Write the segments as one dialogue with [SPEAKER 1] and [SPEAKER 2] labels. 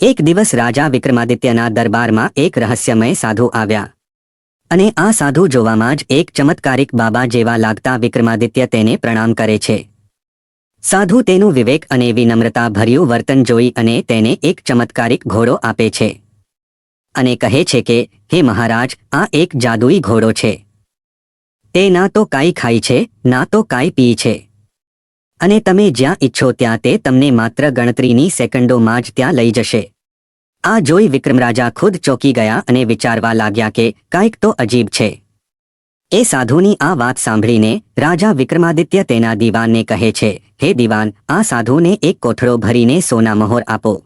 [SPEAKER 1] એક દિવસ રાજા વિક્રમાદિત્યના દરબારમાં એક રહસ્યમય સાધુ આવ્યા. અને આ સાધુ જોવામાં જ એક ચમત્કારિક બાબા જેવા લાગતા વિક્રમાદિત્ય તેને પ્રણામ કરે છે. સાધુ તેનું વિવેક અને વિનમ્રતા ભર્યું વર્તન જોઈ અને તેને એક ચમત્કારિક ઘોડો આપે છે. અને કહે છે કે, હે મહારાજ, આ એક જાદુઈ ઘોડો છે. તે ના તો કાંઈ ખાય છે, ના તો કાંઈ પી છે. અને તમે જ્યાં ઈચ્છો ત્યાં તે તમને માત્ર ગણતરીની સેકન્ડોમાં જ ત્યાં લઈ જશે. આ જોઈ વિક્રમરાજા ખુદ ચોકી ગયા અને વિચારવા લાગ્યા કે કાંઈક તો અજીબ છે. એ સાધુની આ વાત સાંભળીને રાજા વિક્રમાદિત્ય તેના દીવાનને કહે છે, હે દીવાન, આ સાધુને એક કોથળો ભરીને સોના મહોર આપો.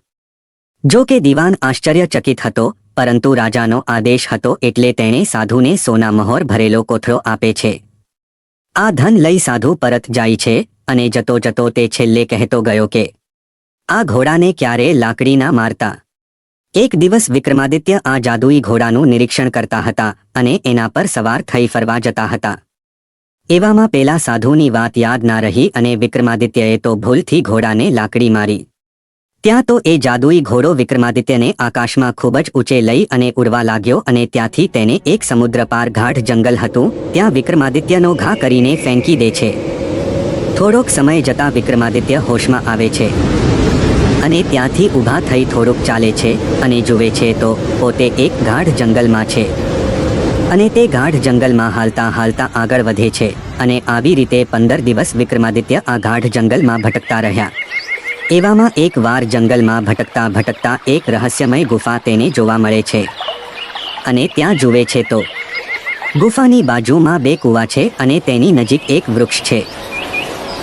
[SPEAKER 1] જો કે દીવાન આશ્ચર્યચકિત હતો, પરંતુ રાજાનો આદેશ હતો એટલે તેણે સાધુને સોના મહોર ભરેલો કોથળો આપે છે. આ ધન લઈ સાધુ પરત જાય છે અને જતો જતો તે છેલ્લે કહેતો ગયો કે, આ ઘોડાને ક્યારે લાકડી ના મારતા? એક દિવસ વિક્રમાદિત્ય આ જાદુઈ ઘોડાનું નિરીક્ષણ કરતા હતા અને એના પર સવાર થઈ ફરવા જતા હતા. એવામાં પેલા સાધુની વાત યાદ ના રહી અને વિક્રમાદિત્યએ તો ભૂલથી ઘોડાને લાકડી મારી. ત્યાં તો એ જાદુઈ ઘોડો વિક્રમાદિત્યને આકાશમાં ખૂબ જ ઊંચે લઈ અને ઉડવા લાગ્યો અને ત્યાંથી તેને એક સમુદ્ર પાર ગાઢ જંગલ હતું, ત્યાં વિક્રમાદિત્યનો ઘા કરીને ફેંકી દે છે. થોડોક સમય જતાં વિક્રમાદિત્ય હોશમાં આવે છે અને ત્યાંથી ઊભા થઈ થોડુંક ચાલે છે અને જુએ છે તો પોતે એક ગાઢ જંગલમાં છે. અને તે ગાઢ જંગલમાં હાલતા હાલતા આગળ વધે છે અને આવી રીતે પંદર દિવસ વિક્રમાદિત્ય આ ગાઢ જંગલમાં ભટકતા રહ્યા. એવામાં એક વાર જંગલમાં ભટકતા ભટકતા એક રહસ્યમય ગુફા તેને જોવા મળે છે. અને ત્યાં જુએ છે તો ગુફાની બાજુમાં બે કૂવા છે અને તેની નજીક એક વૃક્ષ છે.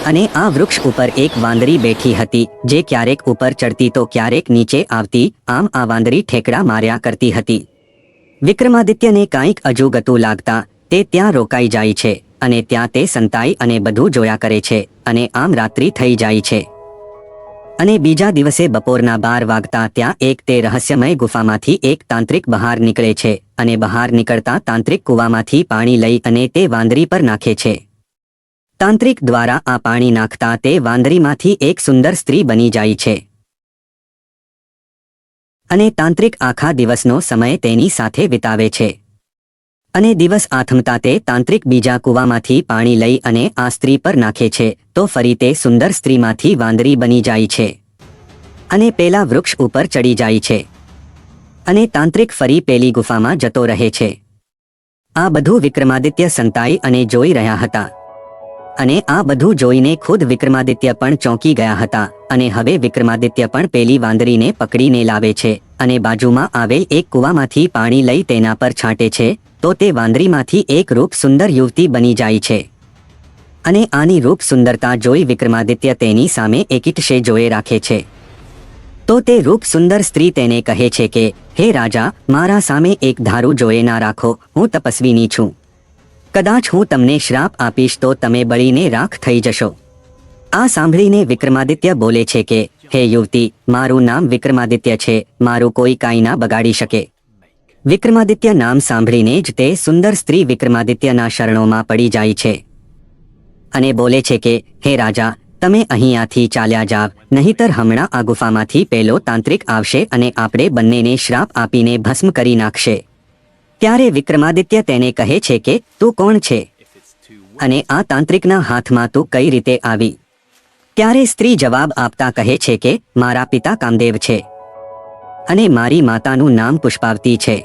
[SPEAKER 1] અને આ વૃક્ષ ઉપર એક વાંદરી બેઠી હતી. જે ક્યારેક ઉપર ચડતી તો ક્યારેક નીચે આવતી. આમ આ વાંદરી ઠેકડા માર્યા કરતી હતી. વિક્રમાદિત્યને કાંઈક અજુગતું લાગતા તે ત્યાં રોકાઈ જાય છે અને ત્યાં તે સંતાઈ અને બધું જોયા કરે છે અને આમ રાત્રિ થઈ જાય છે. અને બીજા દિવસે બપોરના બાર વાગતા ત્યાં એક તે રહસ્યમય ગુફામાંથી એક તાંત્રિક બહાર નીકળે છે અને બહાર નીકળતા તાંત્રિક કૂવામાંથી પાણી લઈ અને તે વાંદરી પર નાખે છે. તાંત્રિક દ્વારા આ પાણી નાખતા તે વાંદરીમાંથી એક સુંદર સ્ત્રી બની જાય છે. અને તાંત્રિક આખા દિવસનો સમય તેની સાથે વિતાવે છે. અને દિવસ આથમતા તે તાંત્રિક બીજા કૂવામાંથી પાણી લઈ અને આ સ્ત્રી પર નાખે છે, તો ફરી તે સુંદર સ્ત્રીમાંથી વાંદરી બની જાય છે. અને પેલા વૃક્ષ ઉપર ચડી જાય છે. અને તાંત્રિક ફરી પેલી ગુફામાં જતો રહે છે. આ બધું વિક્રમાદિત્ય સંતાઈ અને જોઈ રહ્યા હતા. અને આ બધું જોઈને ખુદ વિક્રમાદિત્ય પણ ચોંકી ગયા હતા અને હવે વિક્રમાદિત્ય પણ પેલી વાંદરીને પકડીને લાવે છે અને બાજુમાં આવેલ એક કૂવામાંથી પાણી લઈ તેના પર છાંટે છે, તો તે વાંદરીમાંથી એક રૂપ સુંદર યુવતી બની જાય છે. અને આની રૂપ સુંદરતા જોઈ વિક્રમાદિત્ય તેની સામે એકીટશે જોયે રાખે છે. તો તે રૂપ સુંદર સ્ત્રી તેને કહે છે કે, હે રાજા, મારા સામે એક ધારું જોયે ના રાખો, હું તપસ્વીની છું. કદાચ હું તમને શ્રાપ આપીશ તો તમે બળીને રાખ થઈ જશો. આ સાંભળીને વિક્રમાદિત્ય બોલે છે કે, હે યુવતી, મારું નામ વિક્રમાદિત્ય છે, મારું કોઈ કાંઈ ના બગાડી શકે. વિક્રમાદિત્ય નામ સાંભળીને જ તે સુંદર સ્ત્રી વિક્રમાદિત્યના શરણોમાં પડી જાય છે. અને બોલે છે કે, હે રાજા, તમે અહીંયાથી ચાલ્યા જાવ, નહીતર હમણાં આ ગુફામાંથી પેલો તાંત્રિક આવશે અને આપણે બંનેને શ્રાપ આપીને ભસ્મ કરી નાખશે. ત્યારે વિક્રમાદિત્ય તેને કહે છે કે, તું કોણ છે? અને આ તાંત્રિકના હાથમાં તું કઈ રીતે આવી? ત્યારે સ્ત્રી જવાબ આપતા કહે છે કે, મારા પિતા કામદેવ છે અને મારી માતાનું નામ પુષ્પાવતી છે.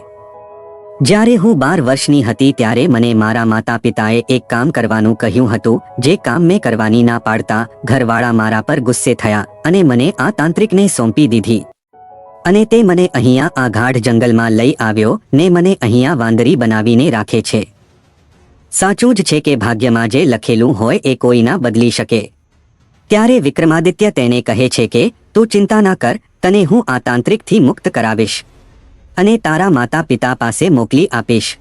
[SPEAKER 1] જ્યારે હું બાર વર્ષની હતી ત્યારે મને મારા માતા પિતાએ એક કામ કરવાનું કહ્યું હતું, જે કામ મેં કરવાની ના પાડતા ઘરવાળા મારા પર ગુસ્સે થયા અને મને આ તાંત્રિકને સોંપી દીધી. અને તે મને અહીંયા આ ગાઢ જંગલમાં લઈ આવ્યો, ને મને અહીંયા વાંદરી બનાવીને રાખે છે. સાચું જ છે કે ભાગ્યમાં જે લખેલું હોય એ કોઈના બદલી શકે. ત્યારે વિક્રમાદિત્ય તેને કહે છે કે, તું ચિંતા ના કર, તને હું આ તાંત્રિકથી મુક્ત કરાવીશ. અને તારા માતા પિતા પાસે મોકલી આપીશ.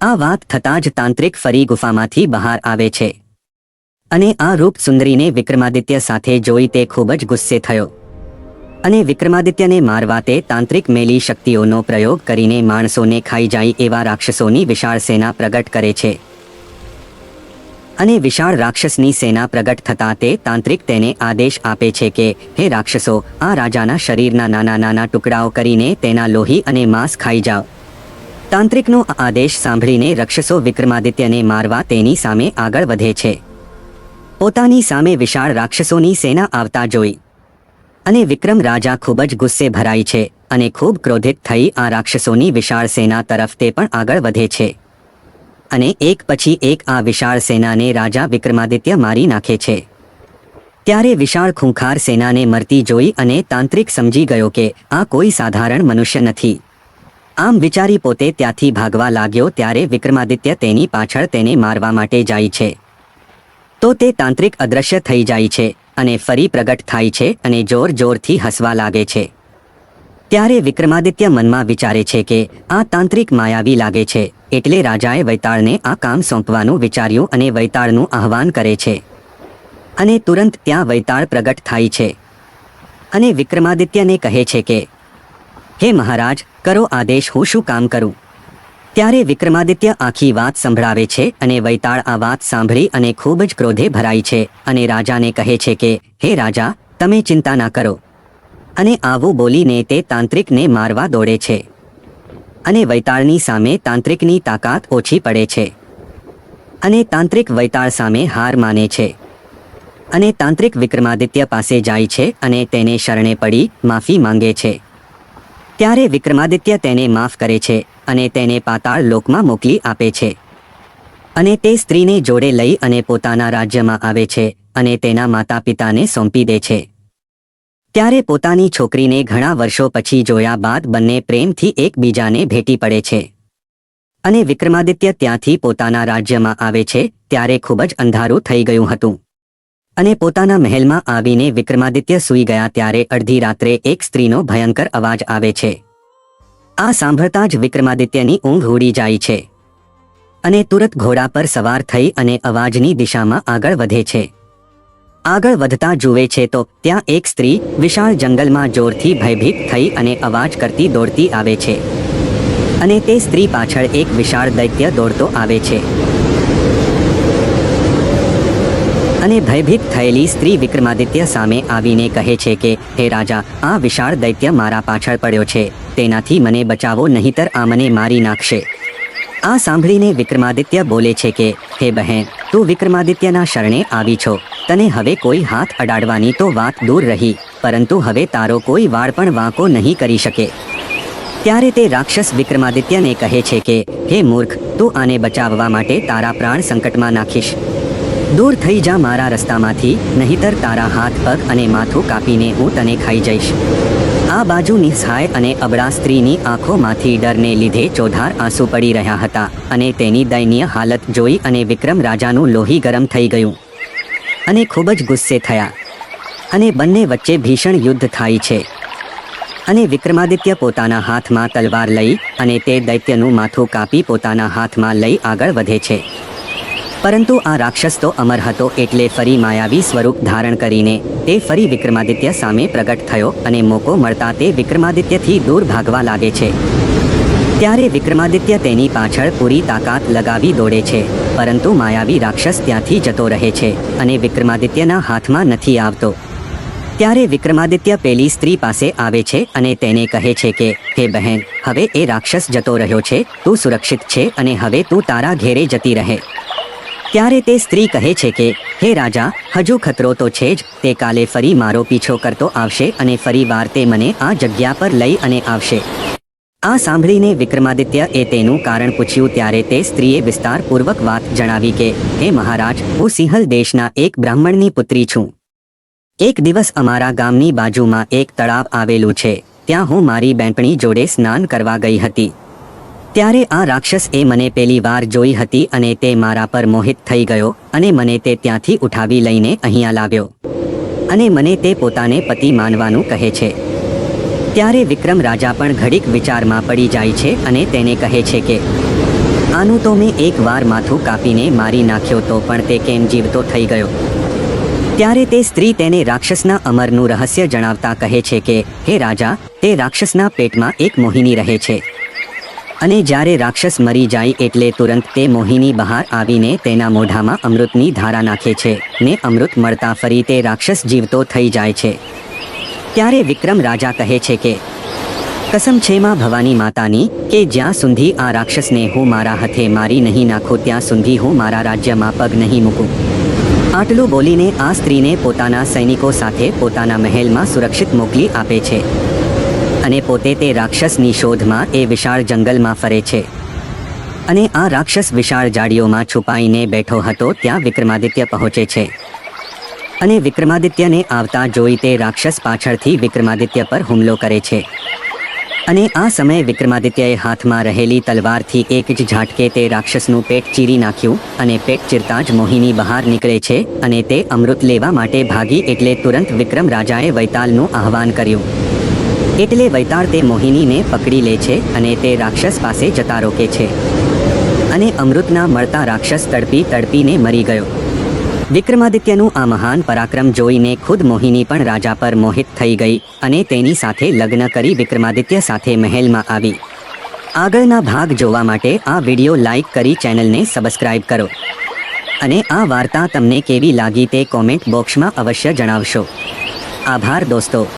[SPEAKER 1] આ વાત થતાં જ તાંત્રિક ફરી ગુફામાંથી બહાર આવે છે. અને આ રૂપ સુંદરીને વિક્રમાદિત્ય સાથે જોઈ તે ખૂબ જ ગુસ્સે થયો. અને વિક્રમાદિત્યને મારવા તે તાંત્રિક મેલી શક્તિઓનો પ્રયોગ કરીને માણસોને ખાઈ જાય એવા રાક્ષસોની વિશાળ સેના પ્રગટ કરે છે. અને વિશાળ રાક્ષસની સેના પ્રગટ થતાં તે તાંત્રિક તેને આદેશ આપે છે કે, હે રાક્ષસો, આ રાજાના શરીરના નાના નાના ટુકડાઓ કરીને તેના લોહી અને માંસ ખાઈ જાઓ. તાંત્રિકનો આદેશ સાંભળીને રક્ષસો વિક્રમાદિત્યને મારવા તેની સામે આગળ વધે છે. પોતાની સામે વિશાળ રાક્ષસોની સેના આવતા જોઈ અને વિક્રમ રાજા ખૂબ જ ગુસ્સે ભરાય છે અને ખૂબ ક્રોધિત થઈ આ રાક્ષસોની વિશાળ સેના તરફ તે પણ આગળ વધે છે. અને એક પછી એક આ વિશાળ સેનાને રાજા વિક્રમાદિત્ય મારી નાખે છે. ત્યારે વિશાળ ખૂંખાર સેનાને મરતી જોઈ અને તાંત્રિક સમજી ગયો કે આ કોઈ સાધારણ મનુષ્ય નથી. આમ વિચારી પોતે ત્યાંથી ભાગવા લાગ્યો ત્યારે વિક્રમાદિત્ય તેની પાછળ તેને મારવા માટે જાય છે. તો તે તાંત્રિક અદ્રશ્ય થઈ જાય છે અને ફરી પ્રગટ થાય છે અને જોર જોરથી હસવા લાગે છે. ત્યારે વિક્રમાદિત્ય મનમાં વિચારે છે કે આ તાંત્રિક માયાવી લાગે છે એટલે રાજાએ વૈતાળને આ કામ સોંપવાનું વિચાર્યું અને વૈતાળનું આહવાન કરે છે. અને તુરંત ત્યાં વૈતાળ પ્રગટ થાય છે. અને વિક્રમાદિત્યને કહે છે કે, હે મહારાજ, કરો આદેશ, હું શું કામ કરું? ત્યારે વિક્રમાદિત્ય આખી વાત સંભળાવે છે અને વૈતાળ આ વાત સાંભળી અને ખૂબ જ ક્રોધે ભરાય છે અને રાજાને કહે છે કે, હે રાજા, તમે ચિંતા ના કરો. અને આવું બોલીને તે તાંત્રિકને મારવા દોડે છે. અને વૈતાળની સામે તાંત્રિકની તાકાત ઓછી પડે છે. અને તાંત્રિક વૈતાળ સામે હાર માને છે. અને તાંત્રિક વિક્રમાદિત્ય પાસે જાય છે અને તેને શરણે પડી માફી માંગે છે. ત્યારે વિક્રમાદિત્ય તેને માફ કરે છે. અને તેને પાતાળ લોકમાં મોકલી આપે છે. અને તે સ્ત્રીને જોડે લઈ અને પોતાના રાજ્યમાં આવે છે અને તેના માતા પિતાને સોંપી દે છે. ત્યારે પોતાની છોકરીને ઘણા વર્ષો પછી જોયા બાદ બંને પ્રેમથી એકબીજાને ભેટી પડે છે. અને વિક્રમાદિત્ય ત્યાંથી પોતાના રાજ્યમાં આવે છે ત્યારે ખૂબ જ અંધારું થઈ ગયું હતું. અને પોતાના મહેલમાં આવીને વિક્રમાદિત્ય સૂઈ ગયા ત્યારે અડધી રાત્રે એક સ્ત્રીનો ભયંકર અવાજ આવે છે. આ સાંભળતા જ વિક્રમાદિત્યની ઊંઘ ઉડી જાય છે. અને તુરત ઘોડા પર સવાર થઈ અને અવાજની દિશામાં આગળ વધે છે. આગળ વધતા જુએ છે તો ત્યાં એક સ્ત્રી વિશાળ જંગલમાં જોરથી ભયભીત થઈ અને અવાજ કરતી દોડતી આવે છે. અને તે સ્ત્રી પાછળ એક વિશાળ દૈત્ય દોડતો આવે છે. અને ભયભીત થયેલી સ્ત્રી વિક્રમાદિત્ય સામે આવીને કહે છે કે, હે રાજા, આ વિશાળ દૈત્ય મારા પાછળ પડ્યો છે. તેનાથી મને બચાવો, નહીતર આ મને મારી નાખશે. આ સાંભળીને વિક્રમાદિત્ય બોલે છે કે, હે બહેન, તું વિક્રમાદિત્યના શરણે આવી છો. તને હવે કોઈ હાથ અડાડવાની તો વાત દૂર રહી, પરંતુ હવે તારો કોઈ વાળ પણ વાંકો નહીં કરી શકે. ત્યારે તે રાક્ષસ વિક્રમાદિત્યને કહે છે કે, હે મૂર્ખ, તું આને બચાવવા માટે તારા પ્રાણ સંકટમાં નાખીશ. દૂર થઈ જા મારા રસ્તામાંથી, નહીતર તારા હાથ, પગ અને માથું કાપીને હું તને ખાઈ જઈશ. આ બાજુ નિસહાય અને અબળા સ્ત્રીની આંખોમાંથી ડરને લીધે ચોધાર આંસુ પડી રહ્યા હતા અને તેની દયનીય હાલત જોઈ અને વિક્રમ રાજાનું લોહી ગરમ થઈ ગયું. અને ખૂબ જ ગુસ્સે થયા. અને બંને વચ્ચે ભીષણ યુદ્ધ થાય છે. અને વિક્રમાદિત્ય પોતાના હાથમાં તલવાર લઈ અને તે દૈત્યનું માથું કાપી પોતાના હાથમાં લઈ આગળ વધે છે. પરંતુ આ રાક્ષસ તો અમર હતો એટલે ફરી માયાવી સ્વરૂપ ધારણ કરીને તે ફરી વિક્રમાદિત્ય સામે પ્રગટ થયો અને મોકો મળતા તે વિક્રમાદિત્યથી દૂર ભાગવા લાગે છે. ત્યારે વિક્રમાદિત્ય તેની પાછળ પૂરી તાકાત લગાવી દોડે છે, પરંતુ માયાવી રાક્ષસ ત્યાંથી જતો રહે છે અને વિક્રમાદિત્યના હાથમાં નથી આવતો. ત્યારે વિક્રમાદિત્ય પેલી સ્ત્રી પાસે આવે છે અને તેને કહે છે કે, હે બહેન, હવે એ રાક્ષસ જતો રહ્યો છે, તું સુરક્ષિત છે અને હવે તું તારા ઘેરે જતી રહે. ત્યારે તે સ્ત્રી કહે છે કે, હે રાજા, હજુ ખતરો તો છે જ. તે કાલે ફરી મારો પીછો કરતો આવશે અને ફરી વાર તે મને આ જગ્યા પર લઈ અને આવશે. આ સાંભળીને વિક્રમાદિત્ય એ તેનું કારણ પૂછ્યું ત્યારે તે સ્ત્રીએ વિસ્તારપૂર્વક વાત જણાવી કે, હે મહારાજ, હું સિંહલ દેશના એક બ્રાહ્મણની પુત્રી છું. એક દિવસ અમારા ગામની બાજુમાં એક તળાવ આવેલું છે. ત્યાં હું મારી બેંપણી જોડે સ્નાન કરવા ગઈ હતી. ત્યારે આ રાક્ષસ એ મને પેલી વાર જોઈ હતી અને તે મારા પર મોહિત થઈ ગયો અને મને તે ત્યાંથી ઉઠાવી લઈને અહીંયા લાવ્યો. અને મને તે પોતાને પતિ માનવાનું કહે છે. ત્યારે વિક્રમ રાજા પણ ઘડીક વિચારમાં પડી જાય છે અને તેને કહે છે કે, આનું તો મેં એક વાર માથું કાપીને મારી નાખ્યો તો પણ તે કેમ જીવતો થઈ ગયો? ત્યારે તે સ્ત્રી તેને રાક્ષસના અમરનું રહસ્ય જણાવતા કહે છે કે, હે રાજા, તે રાક્ષસના પેટમાં એક મોહિની રહે છે. અને જ્યારે રાક્ષસ મરી જાય એટલે તુરંત તે મોહિની બહાર આવીને તેના મોઢામાં અમૃતની ધારા નાખે છે ને અમૃત મળતા ફરી તે રાક્ષસ જીવતો થઈ જાય છે. ત્યારે વિક્રમ રાજા કહે છે કે, કસમ છે માં ભવાની માતાની કે જ્યાં સુધી આ રાક્ષસને હું મારા હાથે મારી નહીં નાખું ત્યાં સુધી હું મારા રાજ્યમાં પગ નહીં મૂકું. આટલું બોલીને આ સ્ત્રીને પોતાના સૈનિકો સાથે પોતાના મહેલમાં સુરક્ષિત મોકલી આપે છે. અને પોતે તે રાક્ષસની શોધમાં એ વિશાળ જંગલમાં ફરે છે. અને આ રાક્ષસ વિશાળ જાડીઓમાં છુપાઈને બેઠો હતો ત્યાં વિક્રમાદિત્ય પહોંચે છે. અને વિક્રમાદિત્યને આવતા જોઈ તે રાક્ષસ પાછળથી વિક્રમાદિત્ય પર હુમલો કરે છે. અને આ સમયે વિક્રમાદિત્યએ હાથમાં રહેલી તલવારથી એક જ ઝાટકે તે રાક્ષસનું પેટ ચીરી નાખ્યું અને પેટ ચીરતા જ મોહિની બહાર નીકળે છે અને તે અમૃત લેવા માટે ભાગી એટલે તુરંત વિક્રમ રાજાએ વૈતાલનું આહવાન કર્યું. એટલે વૈતાળ તે મોહિનીને પકડી લે છે અને તે રાક્ષસ પાસે જતા રોકે છે. અને અમૃતના મળતા રાક્ષસ તડપી તડપીને મરી ગયો. વિક્રમાદિત્યનું આ મહાન પરાક્રમ જોઈને ખુદ મોહિની પણ રાજા પર મોહિત થઈ ગઈ અને તેની સાથે લગ્ન કરી વિક્રમાદિત્ય સાથે મહેલમાં આવી. આગળના ભાગ જોવા માટે આ વિડિયો લાઈક કરી ચેનલને સબસ્ક્રાઇબ કરો. અને આ વાર્તા તમને કેવી લાગી તે કોમેન્ટ બોક્સમાં અવશ્ય જણાવશો. આભાર દોસ્તો.